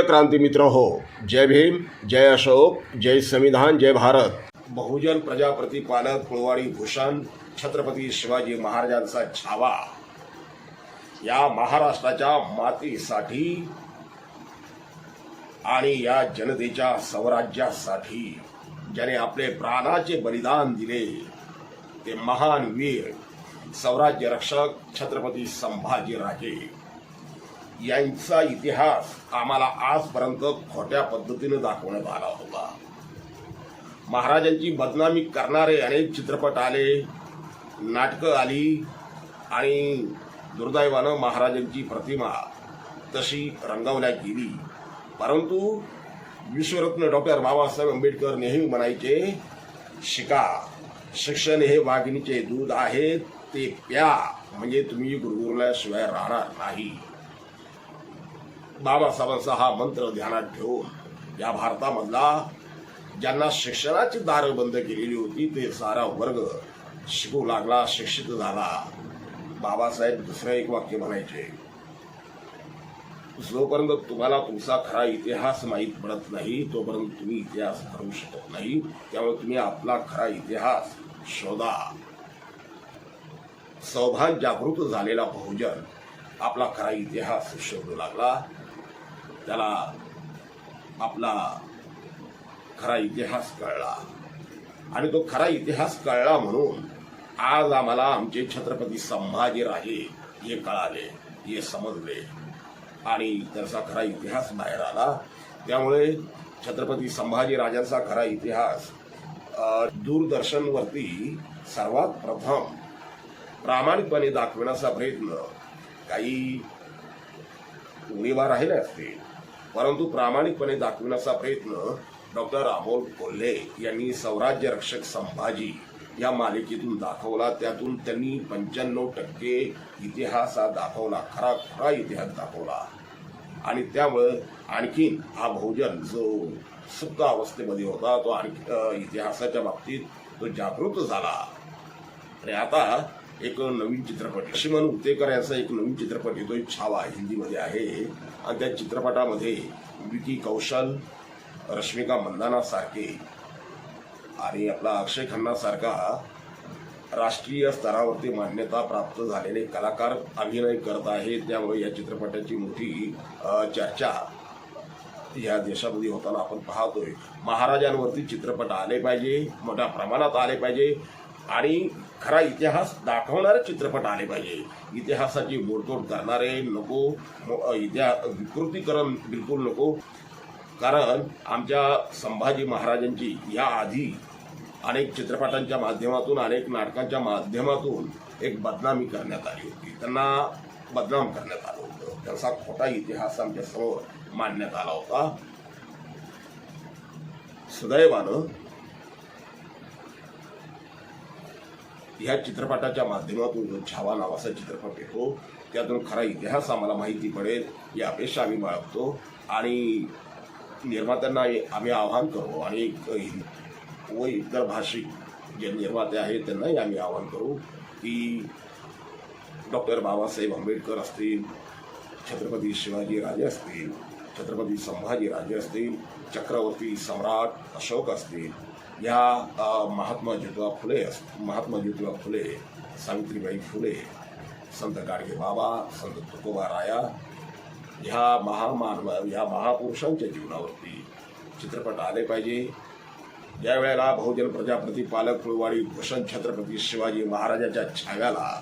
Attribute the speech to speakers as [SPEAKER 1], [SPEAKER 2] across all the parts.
[SPEAKER 1] प्रिय क्रांती मित्र हो जय भीम जय अशोक जय संविधान जय भारत. बहुजन प्रजा पालक कुळवाडी भूषण छत्रपती शिवाजी महाराजांचा छावा. या महाराष्ट्राच्या मातीसाठी आणि या जनतेच्या स्वराज्यासाठी ज्याने आपले प्राणाचे बलिदान दिले ते महान वीर स्वराज्य रक्षक छत्रपती संभाजीराजे. यांचा इतिहास आम्हाला आजपर्यंत खोट्या पद्धतीने दाखवण्यात आला होता. महाराजांची बदनामी करणारे अनेक चित्रपट आले नाटकं आली आणि दुर्दैवानं महाराजांची प्रतिमा तशी रंगवल्या गेली. परंतु विश्वरत्न डॉक्टर बाबासाहेब आंबेडकर नेहमी म्हणायचे शिका शिक्षण हे वाघिणीचे दूध आहे ते प्या म्हणजे तुम्ही गुरगुरल्याशिवाय राहणार नाही. बाबासाहेबांचा हा मंत्र ध्यानात ठेवून या भारतामधला ज्यांना शिक्षणाची दारं बंद केलेली होती ते सारा वर्ग शिकू लागला शिक्षित झाला. बाबासाहेब दुसरं एक वाक्य म्हणायचे जोपर्यंत तुम्हाला तुमचा खरा इतिहास माहीत पडत नाही तोपर्यंत तुम्ही इतिहास करू शकत नाही. त्यामुळे तुम्ही आपला खरा इतिहास शोधा. सौभान जागृत झालेला बहुजन आपला खरा इतिहास शोधू लागला. त्याला आपला खरा इतिहास कळला. आणि तो खरा इतिहास कळला म्हणून आज आम्हाला आमचे छत्रपती संभाजीराजे हे कळाले हे समजले. आणि त्याचा खरा इतिहास बाहेर आला. त्यामुळे छत्रपती संभाजीराजांचा खरा इतिहास दूरदर्शनवरती सर्वात प्रथम प्रामाणिकपणे दाखविण्याचा प्रयत्न काही उणीवा राहिले असतील. परंतु प्रामाणिकपणे दाखविण्याचा प्रयत्न डॉक्टर अमोल कोल्हे यांनी स्वराज्य रक्षक संभाजी या मालिकेतून दाखवला. त्यातून त्यांनी पंच्याण्णव टक्के इतिहास हा दाखवला खरा खरा इतिहास दाखवला. आणि त्यामुळं आणखीन हा बहुजन जो सुप्त अवस्थेमध्ये होता तो आणखी इतिहासाच्या बाबतीत तो जागृत झाला. आणि आता एक नवीन चित्रपट. लक्ष्मण उतेकर यांचा एक नवीन चित्रपट येतोय छावा हिंदीमध्ये आहे. आणि त्या चित्रपटामध्ये विकी कौशल रश्मिका मंदाना सारखे आणि आपला अक्षय खन्ना सारखा राष्ट्रीय स्तरावरती मान्यता प्राप्त झालेले कलाकार अभिनय करत आहेत. त्यामुळे या चित्रपटाची मोठी चर्चा या देशामध्ये होताना आपण पाहतोय. महाराजांवरती चित्रपट आले पाहिजे मोठ्या प्रमाणात आले पाहिजे. आणि खरा इतिहास दाखवणारे चित्रपट आले पाहिजे. इतिहासाची मोडतोड करणारे नको इतिहास विकृतीकरण बिलकुल नको. कारण आमच्या संभाजी महाराजांची या आधी अनेक चित्रपटांच्या माध्यमातून अनेक नाटकांच्या माध्यमातून एक बदनामी करण्यात आली होती. त्यांना बदनाम करण्यात आलं होतं. त्यांचा खोटा इतिहास आमच्यासमोर मांडण्यात आला होता. सुदैवानं ह्या चित्रपटाच्या माध्यमातून जो छावा नावाचा चित्रपट येतो त्यातून खरा इतिहास आम्हाला माहिती पडेल ही अपेक्षा आम्ही बाळगतो. आणि निर्मात्यांना आम्ही आवाहन करू. आणि व इतर भाषिक जे निर्माते आहेत त्यांनाही आम्ही आवाहन करू की डॉक्टर बाबासाहेब आंबेडकर असतील छत्रपती शिवाजी राजे असतील छत्रपती संभाजी राजे असतील चक्रवर्ती सम्राट अशोक असतील या महात्मा ज्योतिबा फुले अस- महात्मा ज्योतिबा फुले सावित्रीबाई फुले संत गाडगे बाबा संत तुकोबा राया ह्या महामानव ह्या महापुरुषांच्या जीवनावरती चित्रपट आले पाहिजे. ज्या वेळेला बहुजन प्रजापती पालक कुळवाडी भूषण छत्रपती शिवाजी महाराजांच्या छाव्याला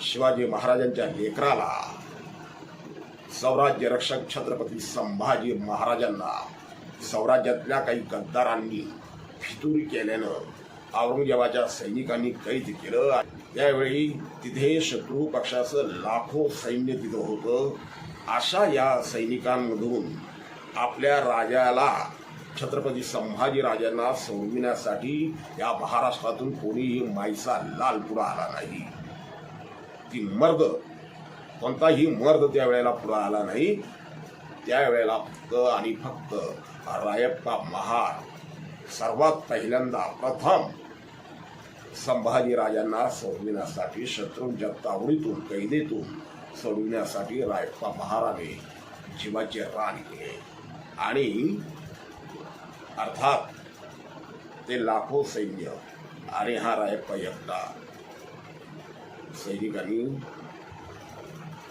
[SPEAKER 1] शिवाजी महाराजांच्या लेकराला स्वराज्य रक्षक छत्रपती संभाजी महाराजांना स्वराज्यातल्या काही गद्दारांनी फितुरी केल्यानं औरंगजेबाच्या सैनिकांनी कैद केलं. त्यावेळी तिथे शत्रू पक्षाचं लाखो सैन्य तिथं होतं. अशा या सैनिकांमधून आपल्या राजाला छत्रपती संभाजी राजांना सोडविण्यासाठी या महाराष्ट्रातून कोणीही मायसा लाल पुढं आला नाही. ती मर्द कोणताही मर्द त्यावेळेला पुढं आला नाही. त्यावेळेला फक्त आणि फक्त रायप्पा महार सर्वात पहिल्यांदा प्रथम संभाजीराजांना सोडविण्यासाठी शत्रूंच्या तावडीतून कैदेतून सोडविण्यासाठी रायप्पा महाराने जीवाचे रान केले. आणि अर्थात ते लाखो सैन्य आणि हा रायप्पा एकटा सैनिकांनी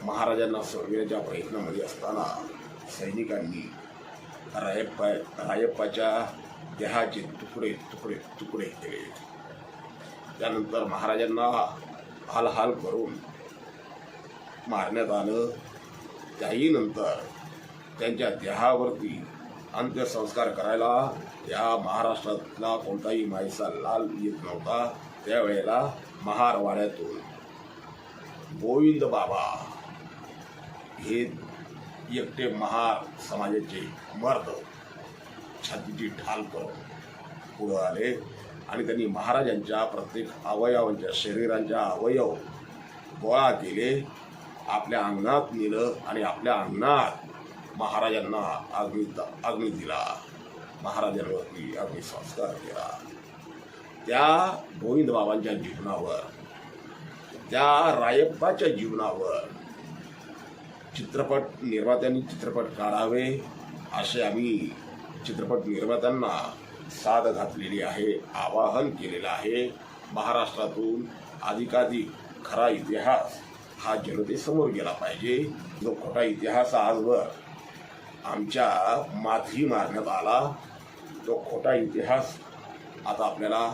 [SPEAKER 1] महाराजांना सोडविण्याच्या प्रयत्नामध्ये असताना सैनिकांनी रायप्पा रायप्पाच्या देहाचे तुकडे तुकडे तुकडे केले. त्यानंतर महाराजांना हालहाल करून मारण्यात आलं. त्याही नंतर त्यांच्या देहावरती अंत्यसंस्कार करायला या महाराष्ट्रातला कोणताही मायसा लाल येत नव्हता. त्यावेळेला महारवाड्यातून गोविंद बाबा हे एकटे महार समाजाचे मर्द छातीची ढाल पुढं आले आणि त्यांनी महाराजांच्या प्रत्येक अवयवांच्या शरीरांच्या अवयव गोळा केले. आपल्या अंगणात नेलं आणि आपल्या अंगणात महाराजांना अग्नी अग्नी दिला. महाराजांवरती अग्निसंस्कार केला. त्या गोविंद बाबांच्या जीवनावर त्या रायप्पाच्या जीवनावर चित्रपट निर्मात्यांनी चित्रपट काढावे असे आम्ही चित्रपट निर्मात्यांना साद घातलेली आहे आवाहन केलेलं आहे. महाराष्ट्रातून अधिकाधिक खरा इतिहास हा जनतेसमोर गेला पाहिजे. जो खोटा इतिहास आजवर आमच्या माथी मारण्यात आला तो खोटा इतिहास आता आपल्याला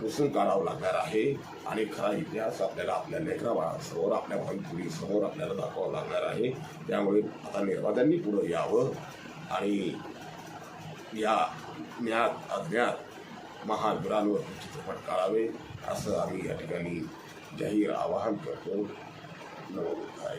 [SPEAKER 1] पुसून काढावं लागणार आहे. आणि खरा इतिहास आपल्याला आपल्या लेकराबाळासमोर आपल्या भाई समोर आपल्याला दाखवावा लागणार आहे. त्यामुळे आता निर्मात्यांनी पुढं यावं. आणि या ज्ञात अज्ञात महावीरांवर चित्रपट काढावे असं आम्ही या ठिकाणी जाहीर आवाहन करतो. नमोबुद्धाय